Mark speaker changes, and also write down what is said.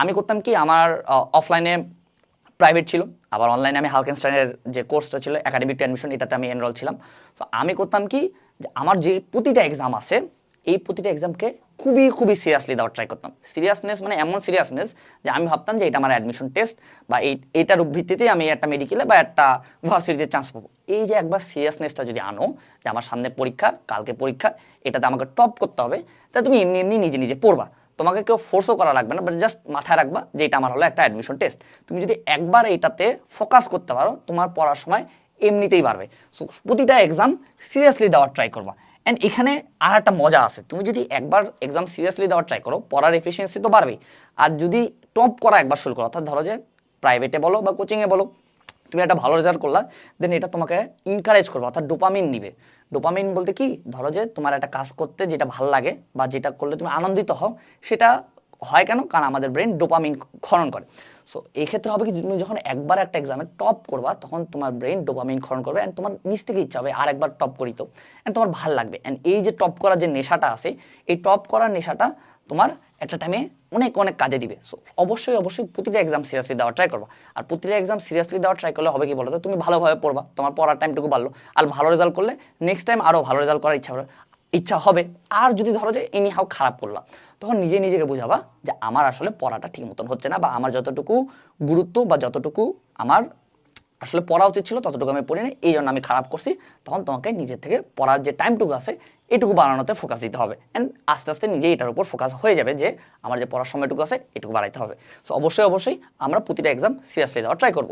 Speaker 1: আমি করতাম কি, আমার অফলাইনে প্রাইভেট ছিল, আবার অনলাইনে আমি হালকেনস্টাইনের যে কোর্সটা ছিল একাডেমিক অ্যাডমিশন এটাতে আমি এনরোল ছিলাম। তো আমি করতাম কি, যে আমার যে প্রতিটা এক্সাম আছে, এই প্রতিটা এক্সামকে খুবই খুবই সিরিয়াসলি দেওয়ার ট্রাই করতাম। সিরিয়াসনেস মানে এমন সিরিয়াসনেস যে আমি ভাবতাম যে এটা আমার অ্যাডমিশন টেস্ট বা এই, এটার ভিত্তিতে আমি একটা মেডিকেলে বা একটা ভার্সিটিতে চান্স পাবো। এই যে একবার সিরিয়াসনেসটা যদি আনো, যে আমার সামনে পরীক্ষা, কালকে পরীক্ষা, এটাতে আমাকে টপ করতে হবে, তা তুমি এমনি এমনি নিজে নিজে পড়বা। তোমাকে কেউ ফোর্সও করা লাগবে না বাট জাস্ট মাথায় রাখবা যে এটা আমার হলো একটা অ্যাডমিশন টেস্ট তুমি যদি একবার এইটাতে ফোকাস করতে পারো, তোমার পড়ার সময় এমনিতেই পারবে সো প্রতিটা এক্সাম সিরিয়াসলি দেওয়ার ট্রাই করবা। অ্যান্ড এখানে আর একটা মজা আছে। তুমি যদি একবার এক্সাম সিরিয়াসলি দেওয়ার ট্রাই করো, পড়ার এফিসিয়েন্সি তো বাড়বেই। আর যদি টপ করা একবার শুরু করো, অর্থাৎ ধরো যে প্রাইভেটে বলো বা কোচিংয়ে বলো তুমি একটা ভালো রেজাল্ট করলা দেন এটা তোমাকে ইনকারেজ করবে, অর্থাৎ ডোপামিন দিবে। ডোপামিন বলতে কি? ধরো যে তোমার একটা কাজ করতে যেটা ভালো লাগে বা যেটা করলে তুমি আনন্দিত হও, সেটা হয় কেন? কারণ আমাদের ব্রেন ডোপামিন ক্ষরণ করে। সো এই ক্ষেত্রে হবে কি, তুমি যখন একবার একটা এক্সামে টপ করবা, তখন তোমার ব্রেন ডোপামিন ক্ষরণ করবে অ্যান্ড তোমার নিজ থেকে ইচ্ছা হবে আর একবার টপ করি তো। অ্যান্ড তোমার ভালো লাগবে। অ্যান্ড এই যে টপ করার যে নেশাটা আছে, এই টপ করার নেশাটা তোমার একটা টাইমে অনেক অনেক কাজে দিবে। সো অবশ্যই অবশ্যই প্রতিটা এক্সাম সিরিয়াসলি দেওয়ার ট্রাই করবা। আর প্রতিটা এক্সাম সিরিয়াসলি দেওয়ার ট্রাই করলে হবে কি বলো তো তুমি ভালোভাবে পড়বা। তোমার পড়ার টাইমটুকু বাড়লো। আর ভালো রেজাল্ট করলে নেক্সট টাইম আরও ভালো রেজাল্ট করার ইচ্ছা হবে। ইচ্ছা হবে। আর যদি ধরো যে এনি হাও খারাপ করলাম তখন নিজে নিজেকে বুঝাবা যে আমার আসলে পড়াটা ঠিক মতন হচ্ছে না বা আমার যতটুকু গুরুত্ব বা যতটুকু আমার আসলে পড়া উচিত ছিল, ততটুকু আমি পড়িনি এই জন্য আমি খারাপ করছি। তখন তোমাকে নিজের থেকে পড়ার যে টাইমটুকু আছে, এটুকু বাড়ানোতে ফোকাস দিতে হবে। অ্যান্ড আস্তে আস্তে নিজেই এটার উপর ফোকাস হয়ে যাবে যে, আমার যে পড়ার সময়টুকু আছে, এটুকু বাড়াইতে হবে। সো অবশ্যই অবশ্যই আমরা প্রতিটা এক্সাম সিরিয়াসলি দেওয়ার ট্রাই করব।